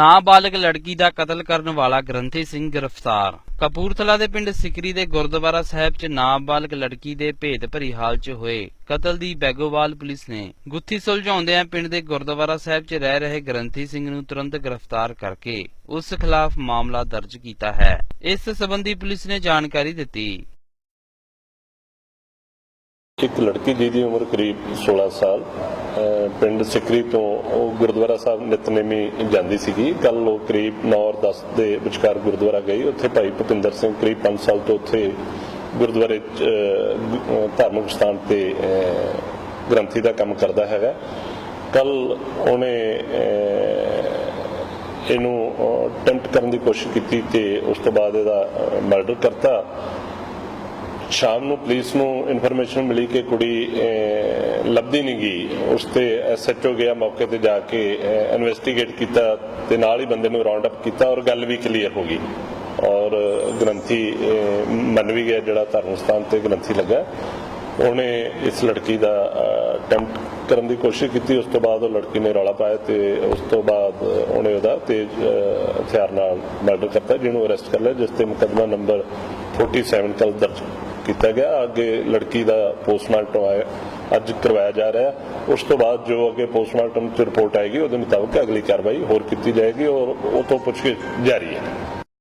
ਨਾਬਾਲਗ ਲੜਕੀ ਦਾ ਕਤਲ ਕਰਨ ਵਾਲਾ ਗ੍ਰੰਥੀ ਸਿੰਘ ਗ੍ਰਿਫਤਾਰ। ਕਪੂਰਥਲਾ ਦੇ ਪਿੰਡ ਸਿਕਰੀ ਦੇ ਗੁਰਦੁਆਰਾ ਸਾਹਿਬ 'ਚ ਨਾਬਾਲਗ ਲੜਕੀ ਦੇ ਭੇਦ ਭਰੀ ਹਾਲ 'ਚ ਹੋਏ ਕਤਲ ਦੀ ਬੈਗੋਵਾਲ ਪੁਲਿਸ ਨੇ। ਗੁੱਥੀ ਸੁਲਝਾਉਂਦਿਆਂ ਪਿੰਡ ਦੇ ਗੁਰਦੁਆਰਾ ਸਾਹਿਬ 'ਚ ਰਹਿ ਰਹੇ ਗ੍ਰੰਥੀ ਸਿੰਘ ਨੂੰ ਤੁਰੰਤ ਗ੍ਰਿਫਤਾਰ ਕਰਕੇ ਉਸ ਖਿਲਾਫ ਮਾਮਲਾ ਦਰਜ ਕੀਤਾ ਹੈ। ਇਸ ਸਬੰਧੀ ਪੁਲਿਸ ਨੇ ਜਾਣਕਾਰੀ ਦਿੱਤੀ। ਇੱਕ ਲੜਕੀ ਜਿਹਦੀ ਉਮਰ ਕਰੀਬ 16 ਸਾਲ ਪਿੰਡ ਸਿਕਰੀ ਤੋਂ ਉਹ ਗੁਰਦੁਆਰਾ ਸਾਹਿਬ ਨਿਤਨੇਮੀ ਜਾਂਦੀ ਸੀਗੀ। ਕੱਲ ਉਹ ਕਰੀਬ 9 ਔਰ 10 ਦੇ ਵਿਚਕਾਰ ਗੁਰਦੁਆਰਾ ਗਈ। ਉੱਥੇ ਭਾਈ ਭੁਪਿੰਦਰ ਸਿੰਘ ਕਰੀਬ 5 ਸਾਲ ਤੋਂ ਉੱਥੇ ਗੁਰਦੁਆਰੇ 'ਚ, ਧਾਰਮਿਕ ਸਥਾਨ ਤੇ ਗ੍ਰੰਥੀ ਦਾ ਕੰਮ ਕਰਦਾ ਹੈਗਾ। ਕੱਲ ਉਹਨੇ ਇਹਨੂੰ ਅਟੈਂਪਟ ਕਰਨ ਦੀ ਕੋਸ਼ਿਸ਼ ਕੀਤੀ ਤੇ ਉਸ ਤੋਂ ਬਾਅਦ ਇਹਦਾ ਮਰਡਰ ਕਰਤਾ। ਸ਼ਾਮ ਨੂੰ ਪੁਲਿਸ ਨੂੰ ਇਨਫੋਰਮੇਸ਼ਨ ਮਿਲੀ ਕਿ ਕੁੜੀ ਲੱਭਦੀ ਨਹੀਂ ਗਈ। ਉਸ ਤੇ ਐਸਐਚਓ ਗਿਆ, ਮੌਕੇ ਤੇ ਜਾ ਕੇ ਇਨਵੈਸਟੀਗੇਟ ਕੀਤਾ ਤੇ ਨਾਲ ਹੀ ਬੰਦੇ ਨੂੰ ਰਾਉਂਡ ਅਪ ਕੀਤਾ ਔਰ ਗੱਲ ਵੀ ਕਲੀਅਰ ਹੋ ਗਈ। ਔਰ ਗ੍ਰੰਥੀ ਮੰਨ ਵੀ ਗਿਆ ਜਿਹੜਾ ਧਰਮ ਸਥਾਨ ਤੇ ਗ੍ਰੰਥੀ ਲੱਗਾ। ਉਹਨੇ ਇਸ ਲੜਕੀ ਦਾ ਅਟੈਂਪਟ ਕਰਨ ਦੀ ਕੋਸ਼ਿਸ਼ ਕੀਤੀ। ਉਸ ਤੋਂ ਬਾਅਦ ਉਹ ਲੜਕੀ ਨੇ ਰੌਲਾ ਪਾਇਆ ਤੇ ਉਸ ਤੋਂ ਬਾਅਦ ਉਹਨੇ ਉਹਦਾ ਤੇਜ਼ ਹਥਿਆਰ ਨਾਲ ਮਰਡਰ ਕਰਤਾ, ਜਿਹਨੂੰ ਅਰੈਸਟ ਕਰ ਲਿਆ, ਜਿਸ ਤੇ ਮੁਕੱਦਮਾ ਨੰਬਰ 47 ਕੱਲ ਦਰਜ। ਕੀਤਾ ਗਿਆ। ਅੱਗੇ ਲੜਕੀ ਦਾ ਪੋਸਟਮਾਰਟਮ ਆਇਆ, ਅੱਜ ਕਰਵਾਇਆ ਜਾ ਰਿਹਾ। ਉਸ ਤੋਂ ਬਾਅਦ ਜੋ ਅੱਗੇ ਪੋਸਟਮਾਰਟਮ ਚ ਰਿਪੋਰਟ ਆਏਗੀ, ਉਹਦੇ ਮੁਤਾਬਕ ਅਗਲੀ ਕਾਰਵਾਈ ਹੋਰ ਕੀਤੀ ਜਾਏਗੀ ਔਰ ਉਹ ਤੋਂ ਪੁੱਛਗਿੱਛ ਜਾਰੀ ਹੈ।